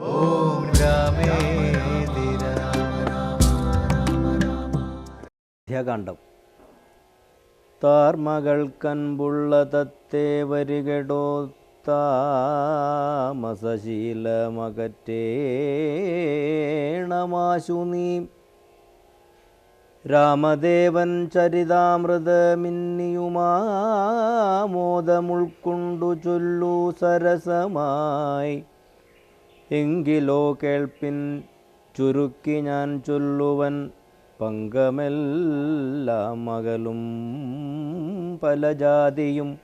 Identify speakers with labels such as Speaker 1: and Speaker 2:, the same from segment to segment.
Speaker 1: ഓം രാമേതി
Speaker 2: ധ്യകാന്ഡം താർമകൾ കൻപുള്ള തത്തേ വരികടോ താമസശീലമകറ്റേണമാശു നീ. രാമദേവൻ ചരിതാമൃതമിന്നിയുമാമോദമുൾക്കൊണ്ടു ചൊല്ലു സരസമായി. എങ്കിലോ കേൾപ്പിൻ. ചുരുക്കി ഞാൻ ചൊല്ലുവൻ പങ്കമെല്ലാം മകലും പല ജാതിയും.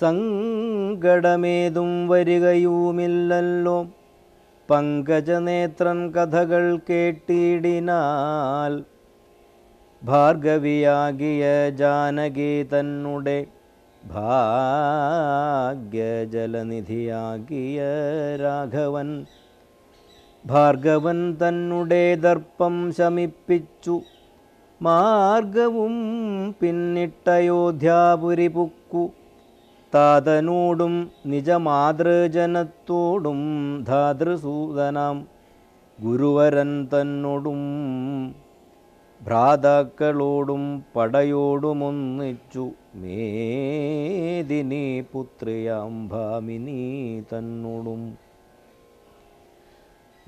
Speaker 2: സങ്കടമേതും വരികയുമില്ലല്ലോ. പങ്കജനേത്രൻ കഥകൾ കേട്ടിടിനാൽ ഭാർഗവിയാകിയ ജാനകി തന്നുടെ ഭാഗ്യജലനിധിയാകിയ രാഘവൻ ഭാർഗവൻ തന്നെ ദർപ്പം ശമിപ്പിച്ചു. മാർഗവും പിന്നിട്ടയോധ്യാപുരി പുക്കു. താതനോടും നിജമാതൃജനത്തോടും ധാതൃസൂതനാം. ഗുരുവരൻ തന്നോടും ഭ്രാതാക്കളോടും പടയോടുമൊന്നിച്ചു. മേദിനി പുത്രിയാം ഭാമിനി തന്നോടും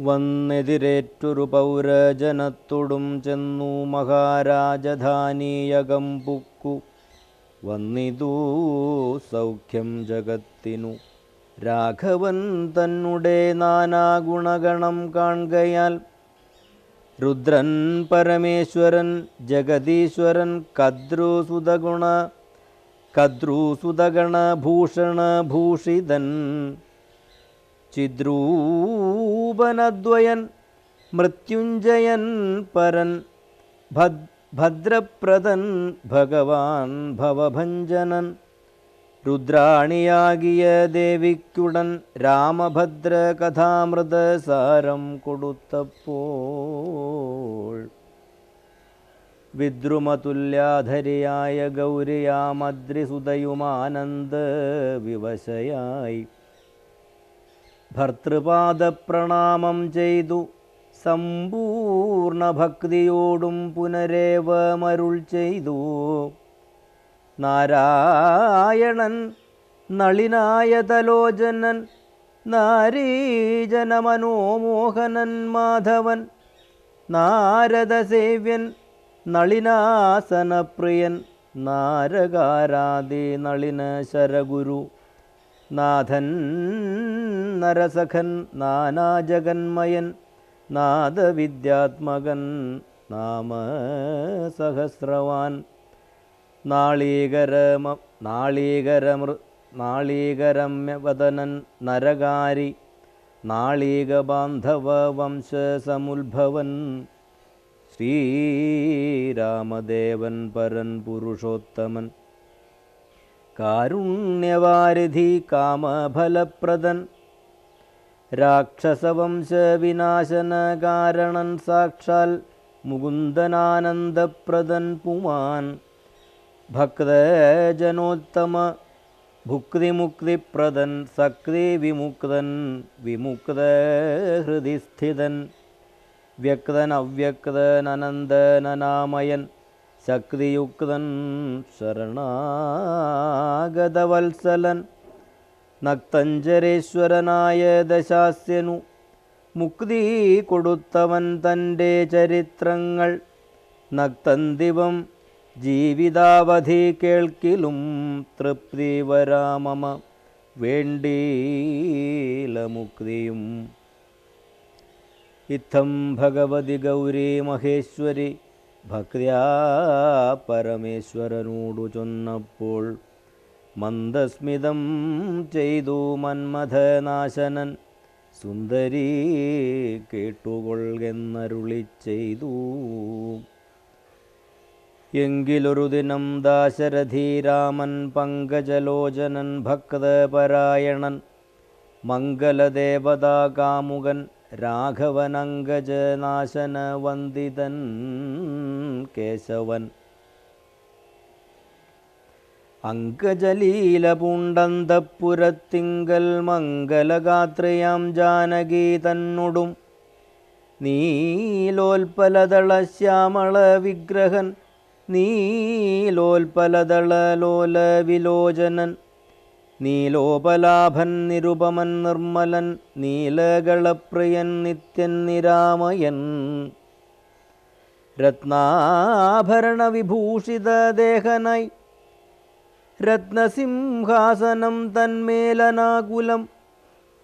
Speaker 2: വന്നെതിരേറ്റൊരു പൗരജനത്തോടും ചെന്നു മഹാരാജധാനീയകം പുക്കു. വന്നിതൂ സൗഖ്യം ജഗത്തിനു. രാഘവൻ തന്നുടെ നാനാഗുണഗണം കാണുകയാൽ रुद्रन् परमेश्वरन् जगदीश्वरन् कद्रुसुदगुण कद्रुसुदगणभूषणभूषिदन् चिद्रूपनद्वयन् मृत्युञ्जयन् परन् भद् भद्रप्रदन् भगवान् भवभञ्जनन् രുദ്രാണിയാകിയ ദേവിക്കുടൻ രാമഭദ്ര കഥാമൃത സാരം കൊടുത്തപ്പോൾ. വിദ്രുമതുല്യാധരിയായ ഗൗരിയാമദ്രിസുതയുമാനന്ദ വിവശയായി. ഭർത്തൃപാദപ്രണാമം ചെയ്തു സമ്പൂർണ ഭക്തിയോടും പുനരേവ മരുൾ ചെയ്തു. നാരായണൻ നളിനായ തലോചനൻ നാരീജനമനോമോഹനൻ മാധവൻ നാരദസേവ്യൻ നളിനാസനപ്രിയൻ നാരകാരാദി നളിന ശരഗുരു നാഥൻ നരസഖൻ നാനാജഗന്മയൻ നാദവിദ്യാത്മകൻ നാമസഹസ്രവാൻ. നാളീകരമ നാളീകരമൃ നാളീകരമ്യവദനൻ നരകാരി നാളീകബാന്ധവ വംശസമുത്ഭവൻ ശ്രീരാമദേവൻ പരൻ പുരുഷോത്തമൻ. കാരുണ്യവാരിധി കാമഫലപ്രദൻ. രാക്ഷസവംശവിനാശന കാരണൻ സാക്ഷാൽ മുകുന്ദനാനന്ദപ്രദൻ പുമാൻ. ഭക്തജനോത്തമ ഭുക്തിമുക്തിപ്രദൻ സക്തി വിമുക്തൻ വിമുക്ത ഹൃദി സ്ഥിതൻ വ്യക്തൻ അവ്യക്തനനന്ദനനാമയൻ ശക്തിയുക്തൻ ശരണാഗതവത്സലൻ നക്തഞ്ചരേശ്വരനായ ദശാസ്യനു മുക്തി കൊടുത്തവൻ തന്റെ ചരിത്രങ്ങൾ നക്തന്തിവം ജീവിതാവധി കേൾക്കിലും തൃപ്തി വരാമമ വേണ്ടീല മുക്തിയും ഇത്തം ഭഗവതി ഗൗരി മഹേശ്വരി ഭക്തിയാ പരമേശ്വരനോടു ചൊന്നപ്പോൾ മന്ദസ്മിതം ചെയ്തു മന്മഥനാശനൻ സുന്ദരി കേട്ടുകൊള്ളുന്നരുളി ചെയ്തു എങ്കിലൊരു ദിനം ദാശരഥീരാമൻ പങ്കജലോചനൻ ഭക്തപരായണൻ മംഗലദേവതാകാമുകൻ രാഘവനങ്കജനാശന വന്ദിതൻ കേശവൻ. അങ്കജലീല പൂണ്ടന്തപ്പുരത്തിങ്കൽ മംഗലഗാത്രയാം ജാനകി തന്നൊടും. നീലോൽപലദള ശ്യാമള വിഗ്രഹൻ നീലോൽപലദള ലോല വിലോചനൻ നീലോപലാഭൻ നിരുപമൻ നിർമ്മലൻ നീലകളപ്രിയൻ നിത്യൻ നിരാമയൻ. രത്നാഭരണ വിഭൂഷിത ദേഹനായി രത്നസിംഹാസനം തന്മേലനാകുലം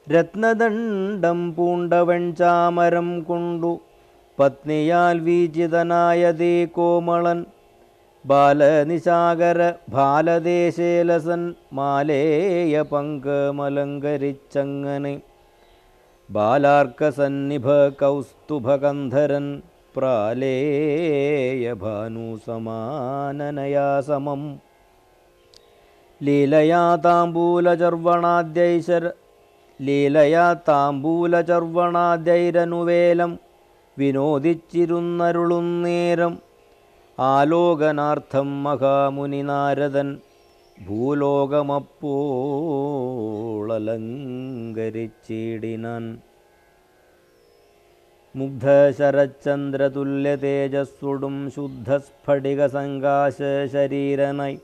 Speaker 2: രത്നദണ്ഡം പൂണ്ടവൻ ചാമരം കൊണ്ടു പത്നിയാൽ വീചിതനായതേ കോമളൻ. ബാലനിശാകര ബാലദേശേലസൻ മാലേയ പങ്കമലങ്കരിച്ചങ്ങനെ ബാലാർക്കസന്നിഭ കൗസ്തുഭകന്ധരൻ പ്രാലേയ ഭാനുസമാനനയാ സമം ലീലയാ താമ്പൂലചർവണാദ്യൈശര ലീലയാ താമ്പൂലചർവണാദ്യൈരനുവേലം വിനോദിച്ചിരുന്നരുളുന്നേരം ആലോകനാർത്ഥം മഹാമുനി നാരദൻ ഭൂലോകമപ്പോളലങ്കരിച്ചിടിനാൻ. മുഗ്ധശരചന്ദ്രതുല്യ തേജസ്സുടും ശുദ്ധസ്ഫടിക സങ്കാശ ശരീരനായി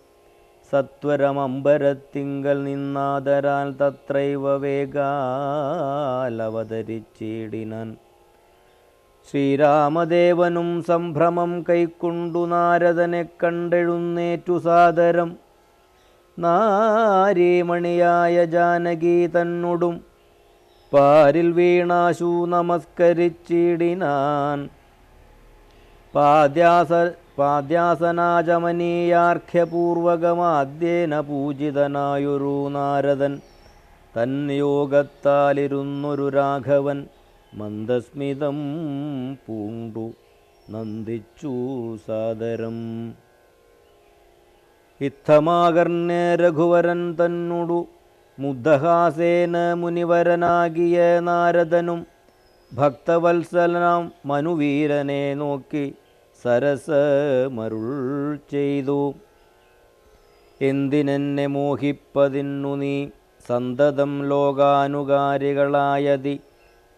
Speaker 2: സത്വരമമ്പരത്തിങ്കൽ നിന്നാദരാൽ തത്രൈവ വേഗാലവതരിച്ചിടിനാൻ. ശ്രീരാമദേവനും സംഭ്രമം കൈക്കൊണ്ടു നാരദനെ കണ്ടെഴുന്നേറ്റു സാദരം. നാരീമണിയായ ജാനകി തന്നോടും പാരിൽ വീണാശു നമസ്കരിച്ചിടിനാൻ. പാദ്യാസ പാദ്യാസനാചമനീയാർഘ്യപൂർവകമാദ്യേന പൂജിതനായൊരു നാരദൻ. തന്നിയോഗത്താലിരുന്നൊരു രാഘവൻ. മന്ദസ്മിതം പൂണ്ടു നന്ദിച്ചു സാദരം. ഇത്തമാകർണ്യ രഘുവരൻ തന്നോടു മുദ്ദഹാസേന മുനിവരനാകിയ നാരദനും ഭക്തവത്സലനാം മനുവീരനെ നോക്കി സരസ മരുൾ ചെയ്തു. എന്തിനെന്നെ മോഹിപ്പതിന്നു നീ സന്തതം ലോകാനുകാരികളായതി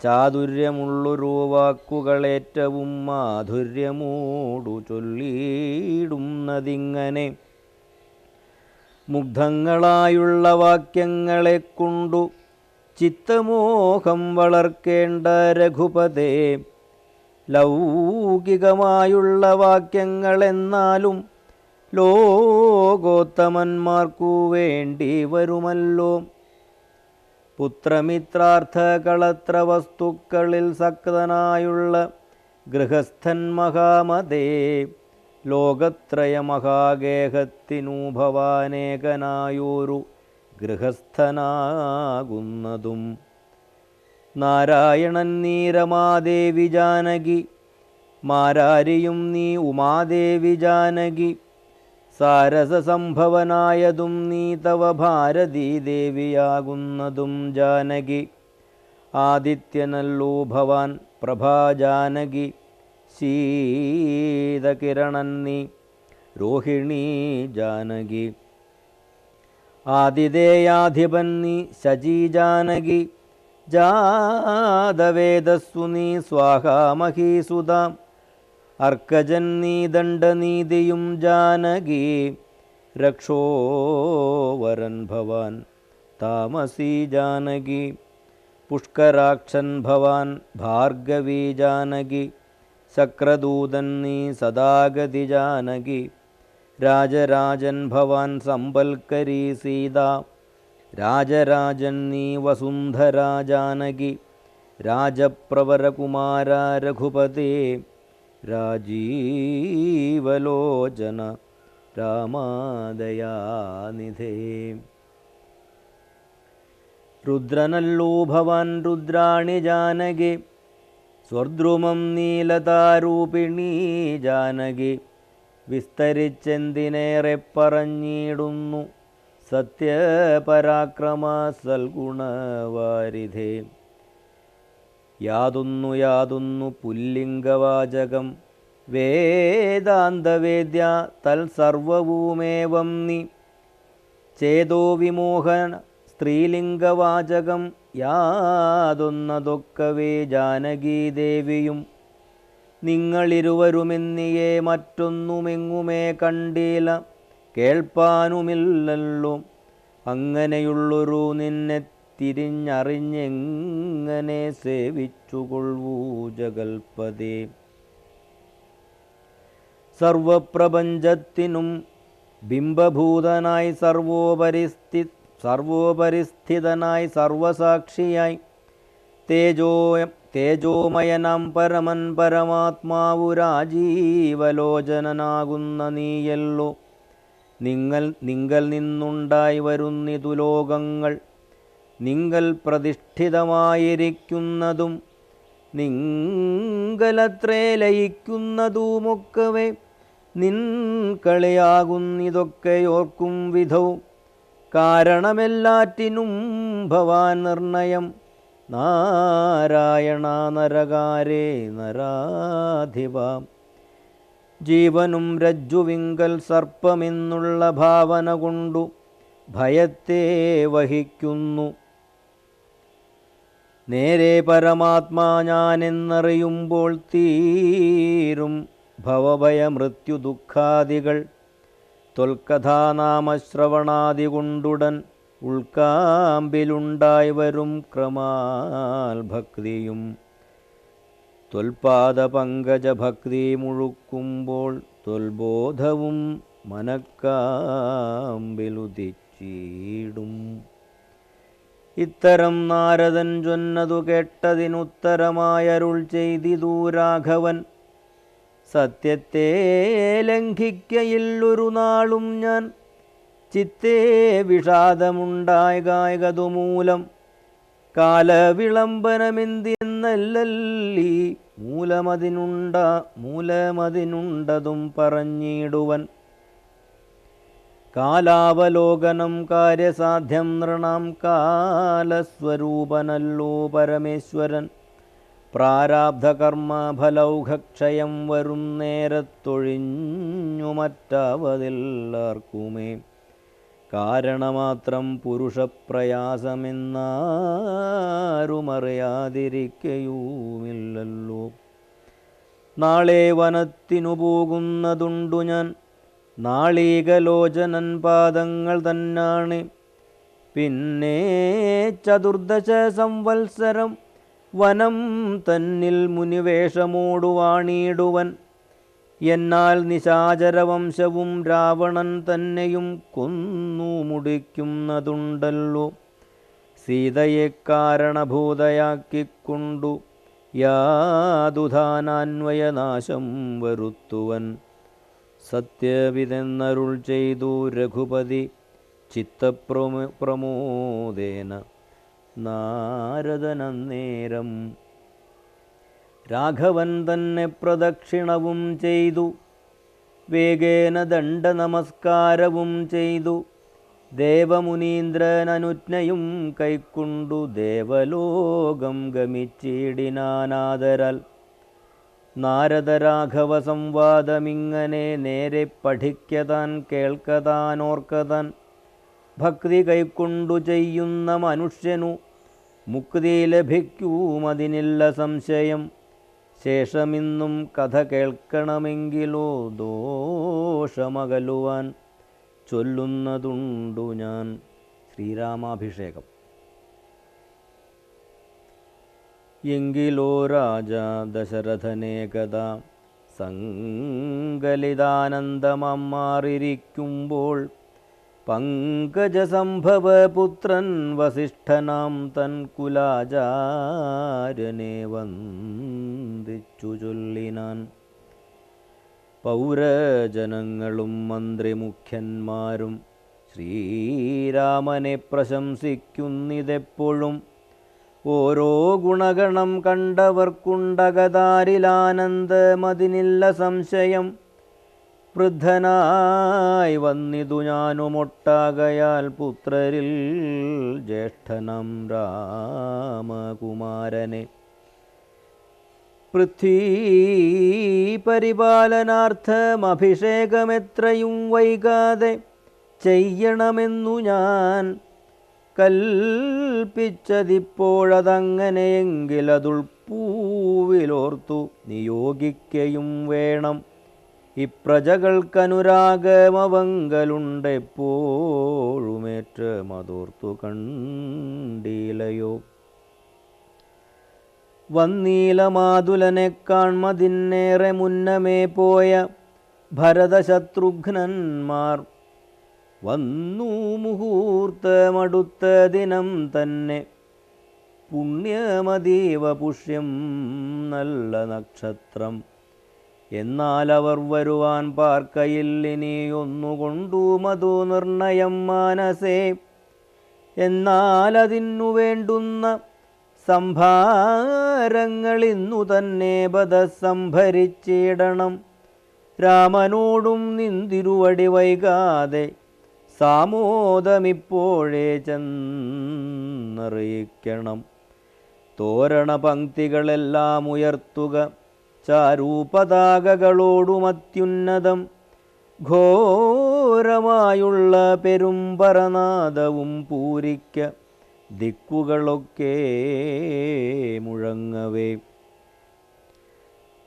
Speaker 2: ചാതുര്യമുള്ളൊരു വാക്കുകളേറ്റവും മാധുര്യമൂടു ചൊല്ലിയിടുന്നതിങ്ങനെ മുഗ്ധങ്ങളായുള്ള വാക്യങ്ങളെ കൊണ്ടു ചിത്തമോഹം വളർക്കേണ്ട രഘുപതേ ലൗകികമായുള്ള വാക്യങ്ങളെന്നാലും ലോകോത്തമന്മാർക്കു വേണ്ടി വരുമല്ലോ. പുത്രമിത്രാർത്ഥ കളത്ര വസ്തുക്കളിൽ സക്തനായുള്ള ഗൃഹസ്ഥൻ മഹാമതേ ലോകത്രയ മഹാഗേഹത്തിനു ഗൃഹസ്ഥനാകുന്നതും. നാരായണൻ നീ രമാദേവി ജാനകി മാരാരിയും നീ ഉമാദേവി ജാനകി സാരസസംഭവനായതും നീ തവ ഭാരതീ ദേവിയാകുന്നതും ജാനകി. ആദിത്യനല്ലോ ഭവാൻ പ്രഭാജാനകി. ശീതകിരണൻ നീ രോഹിണി ജാനകി. ആതിഥേയാധിപൻ ശചി ജാനകി. ജാതവേദസ്സു സ്വാഹാമഹീസുതാം. അർക്കജൻ നീ ദണ്ഡനീതിയും ജാനകി രക്ഷോവരൻ ഭവാൻ താമസി ജാനകി. പുഷ്കരാക്ഷൻ ഭവാൻ ഭാർഗവി ജാനകി. ശക്രദൂതൻ നീ സദാഗതി ജാനകി. രാജരാജൻ ഭവാൻ സമ്പൽക്കരി സീത. രാജരാജൻ നീ വസുന്ധരാ ജാനകി. രാജപ്രവരകുമാര രഘുപതേ. രാജീവലോചന രാമാദയാനിധേ. രുദ്രനല്ലോ ഭവാൻ രുദ്രാണി ജാനകി സ്വർദ്രുമം നീലതാരൂപിണീ ജാനകി വിസ്തരിച്ചെന്തിനേറെ പറഞ്ഞിടുന്നു സത്യപരാക്രമ സൽഗുണവാരിധേ യാതൊന്നു യാതൊന്നു പുല്ലിംഗവാചകം. വേദാന്തവേദ്യ തൽസർവവുമേവം നി. ചേതോ വിമോഹ സ്ത്രീലിംഗവാചകം. യാതൊന്നതൊക്കവേ ജാനകീദേവിയും നിങ്ങളിരുവരുമെന്നിയെ മറ്റൊന്നുമെങ്ങുമേ കണ്ടില്ല കേൾപ്പാനുമില്ലല്ലോ. അങ്ങനെയുള്ളൊരു നിന്നെ തിരിഞ്ഞറിഞ്ഞെങ്ങനെ സേവിച്ചുകൊള്ളൂ ജഗൽപതേ. സർവപ്രപഞ്ചത്തിനും ബിംബഭൂതനായി സർവോപരിസ്ഥി സർവോപരിസ്ഥിതനായി സർവസാക്ഷിയായി തേജോ തേജോമയനം പരമൻ പരമാത്മാവു രാജീവലോചനനാകുന്ന നീയല്ലോ. നിങ്ങൾ നിങ്ങൾ നിന്നുണ്ടായി വരുന്നിതു ലോകങ്ങൾ നിങ്കൽ പ്രതിഷ്ഠിതമായിരിക്കുന്നതും നിങ്ങളത്രേ ലയിക്കുന്നതുമൊക്കവേ. നിൻ കളിയാകുന്നിതൊക്കെയോർക്കും വിധവും കാരണമെല്ലാറ്റിനും ഭവാൻ നിർണയം. നാരായണ നരകാരേ നരാധിപ. ജീവനും രജ്ജുവിങ്കൽ സർപ്പമെന്നുള്ള ഭാവന കൊണ്ടു ഭയത്തെ വഹിക്കുന്നു. നേരെ പരമാത്മാ ഞാനെന്നറിയുമ്പോൾ തീരും ഭവഭയ ഭവഭയമൃത്യു ദുഃഖാദികൾ. തൊൽക്കഥാനാമശ്രവണാദി കൊണ്ടുടൻ ഉൾക്കാമ്പിലുണ്ടായി വരും ക്രമാൽ ഭക്തിയും. പങ്കജഭക്തി പങ്കജ ഭക്തി മുഴുക്കുമ്പോൾ തൊൽബോധവും മനക്കാമ്പിലുദിച്ചിടും. ഇത്തരം നാരദൻ ചൊന്നതു കേട്ടതിനുത്തരമായരുൾ ചെയ്തിതു രാഘവൻ സത്യത്തെ ലംഘിക്കയില്ലൊരു നാളും ഞാൻ ചിത്തേ വിഷാദമുണ്ടായ ഗായകതുമൂലം. കാലവിളംബനമെന്തിന്നല്ലല്ലീ മൂലമതിനുണ്ട മൂലമതിനുണ്ടതും പറഞ്ഞിടുവൻ. കാലാവലോകനം കാര്യസാധ്യം നൃണാം കാലസ്വരൂപനല്ലോ പരമേശ്വരൻ. പ്രാരാബ്ധകർമ്മ ഫലൗഘക്ഷയം വരും നേരത്തൊഴിഞ്ഞു മറ്റവതില്ലാർക്കുമേ കാരണമാത്രം പുരുഷപ്രയാസമെന്നാരുമറിയാതിരിക്കയുമില്ലല്ലോ. നാളെ വനത്തിനു പോകുന്നതുണ്ടു ഞാൻ. നാളീകലോചനൻ പാദങ്ങൾ തന്നാണ്. പിന്നെ ചതുർദശ സംവത്സരം വനം തന്നിൽ മുനിവേഷമോടുവാണിയിടുവൻ എന്നാൽ നിശാചരവംശവും രാവണൻ തന്നെയും കൊന്നു മുടിക്കുന്നതുണ്ടല്ലോ. സീതയെ കാരണഭൂതയാക്കിക്കൊണ്ടു യാതുധാനാന്വയനാശം വരുത്തുവൻ. സത്യവിതെന്നരുൾ ചെയ്തു രഘുപതി ചിത്തപ്രമു പ്രമോദേന നാരദനന്നേരം. രാഘവൻ തന്നെ പ്രദക്ഷിണവും ചെയ്തു. വേഗേന ദണ്ഡ നമസ്കാരവും ചെയ്തു. ദേവമുനീന്ദ്രനനുജ്ഞയും കൈക്കൊണ്ടു ദേവലോകം ഗമിച്ചിടിനാനാദരാൽ. നാരദരാഘവ സംവാദമിങ്ങനെ നേരെ പഠിക്കതാൻ കേൾക്കതാനോർക്കതാൻ ഭക്തി കൈക്കൊണ്ടു ചെയ്യുന്ന മനുഷ്യനു മുക്തി ലഭിക്കുമതിനില്ല സംശയം. ശേഷമിന്നും കഥ കേൾക്കണമെങ്കിലോ ദോഷമകലുവാൻ ചൊല്ലുന്നതുണ്ടു ഞാൻ. ശ്രീരാമാഭിഷേകം. എങ്കിലോ രാജ ദശരഥനേകഥ സങ്കലിതാനന്ദമാറിയിരിക്കുമ്പോൾ പങ്കജസംഭവ പുത്രൻ വസിഷ്ഠനാം തൻ കുലാചാരനെ വന്ദിച്ചു ചൊല്ലിനാൻ പൗരജനങ്ങളും മന്ത്രിമുഖ്യന്മാരും ശ്രീരാമനെ പ്രശംസിക്കുന്നിതെപ്പോഴും ഓരോ ഗുണഗണം കണ്ടവർക്കുണ്ടകതാരിലാനന്ദമതിനില്ല സംശയം. വൃദ്ധനായി വന്നിതു ഞാനുമൊട്ടാകയാൽ പുത്രരിൽ ജ്യേഷ്ഠനം രാമകുമാരനെ. പൃഥ്വീ പരിപാലനാർത്ഥമഭിഷേകമെത്രയും വൈകാതെ ചെയ്യണമെന്നു ഞാൻ കൽപ്പിച്ചതിപ്പോഴതങ്ങനെയെങ്കിലതുൾപ്പൂവിലോർത്തു നിയോഗിക്കയും വേണം. ഇപ്രജകൾക്കനുരാഗമവങ്കലുണ്ടെപ്പോഴുമേറ്റ് മതോർത്തു കണ്ടീലയോ വന്നീലമാതുലനെ കാൺമതിന്നേറെ മുന്നമേ പോയ ഭരതശത്രുഘ്നന്മാർ വന്നു മുഹൂർത്തമടുത്ത ദിനം തന്നെ. പുണ്യമതീവ പുഷ്യം നല്ല നക്ഷത്രം. എന്നാൽ അവർ വരുവാൻ പാർക്കയിൽ ഇനിയൊന്നുകൊണ്ടു മധു നിർണയം മാനസേ. എന്നാൽ അതിനു വേണ്ടുന്ന സംഭാരങ്ങൾ ഇന്നു തന്നെ ബധ സംഭരിച്ചിടണം രാമനോടും നിന്തിരുവടി വൈകാതെ സാമോദമിപ്പോഴേ ചെന്നറിയിക്കണം. തോരണ പങ്ക്തികളെല്ലാം ഉയർത്തുക. ചാരൂപതാകകളോടുമത്യുന്നതം. ഘോരമായുള്ള പെരുമ്പറനാദവും പൂരിക്ക. ദിക്കുകളൊക്കെ മുഴങ്ങവേ.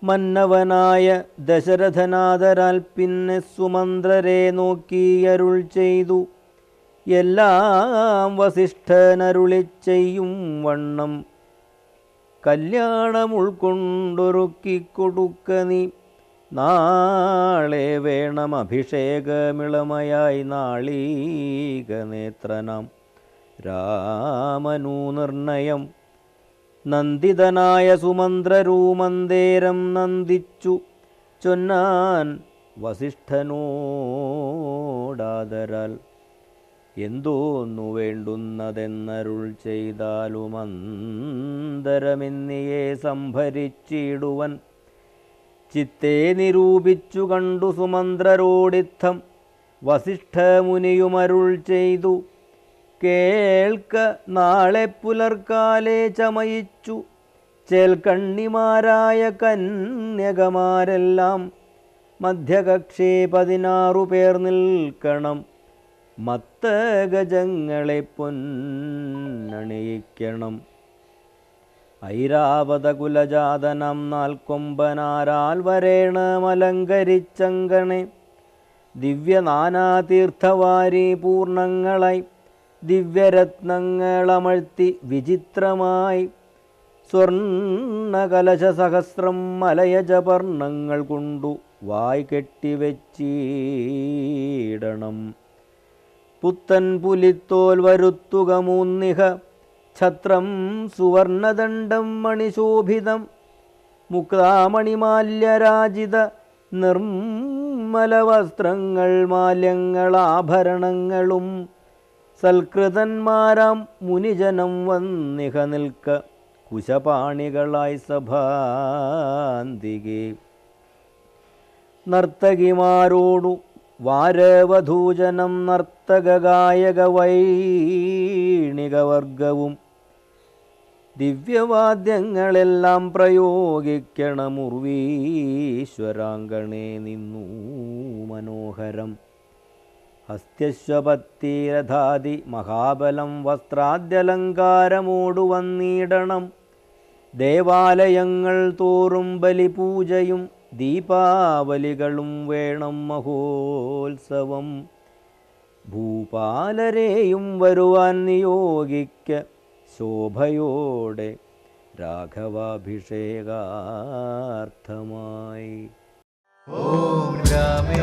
Speaker 2: മന്നവനായ ദശരഥനാഥരാൽ പിന്നെ സുമന്ത്രരെ നോക്കിയരുൾ ചെയ്തു. എല്ലാം വസിഷ്ഠനരുളി ചെയ്യും വണ്ണം. കല്യാണം ഉൾക്കൊണ്ടൊരുക്കി നീ. നാളെ വേണം അഭിഷേകമിളമയായി നാളീക നേത്രനാം. രാമനു നിർണയം. നന്ദിതനായ സുമന്ത്രരൂമന്തേരം നന്ദിച്ചു. ചൊന്നാൻ വസിഷ്ഠനോടാദരാൽ. എന്തോന്നു വേണ്ടുന്നതെന്നരുൾ ചെയ്താലും അന്തരമെന്നിയെ സംഭരിച്ചിടുവൻ. ചിത്തെ നിരൂപിച്ചു കണ്ടു സുമന്ത്രരോടിത്തം. വസിഷ്ഠമുനിയുമരുൾ ചെയ്തു. കേൾക്ക നാളെ പുലർക്കാലെ ചമയിച്ചു. ചേൽക്കണ്ണിമാരായ കന്യകമാരെല്ലാം മധ്യകക്ഷേ പതിനാറു പേർ നിൽക്കണം. മത്തഗജങ്ങളെ പൊന്നണിയിക്കണം. ഐരാവതകുലജാതനം നാൽക്കൊമ്പനാരാൽ വരേണ മലങ്കരിച്ചങ്കണേ ദിവ്യനാനാതീർത്ഥവാരി പൂർണങ്ങളായി ദിവ്യരത്നങ്ങളമഴ്ത്തി വിചിത്രമായി സ്വർണകലശ സഹസ്രം മലയജപർണങ്ങൾ കൊണ്ടു വായ് കെട്ടിവെച്ചിടണം. പുത്തൻ പുലിത്തോൽ വരുത്തുക മൂന്നിഹ ഛത്രം സുവർണദണ്ഡം മണിശോഭിതം മുക്താമണിമാല്യരാജിത നിർമ്മല വസ്ത്രങ്ങൾ മാല്യങ്ങളാഭരണങ്ങളും സൽകൃതന്മാരാം മുനിജനം വന്നിഹ നിൽക്ക കുശപാണികളായി സഭാന്തികെ. നർത്തകിമാരോടു വാരവധൂജനം നർത്തക ഗായക വൈണികവർഗവും ദിവ്യവാദ്യങ്ങളെല്ലാം പ്രയോഗിക്കണമുർവീശ്വരാങ്കണേ നിന്നു മനോഹരം. ഹസ്ത്യശ്വപത്തീരഥാതി മഹാബലം വസ്ത്രാദ്യലങ്കാരമോടുവന്നീടണം ദേവാലയങ്ങൾ തോറും ബലിപൂജയും ദീപാവലികളും വേണം മഹോത്സവം. ഭൂപാലരെയും വരുവാൻ നിയോഗിക്ക ശോഭയോടെ രാഘവാഭിഷേകാർത്ഥമായി. ഓം രാമേ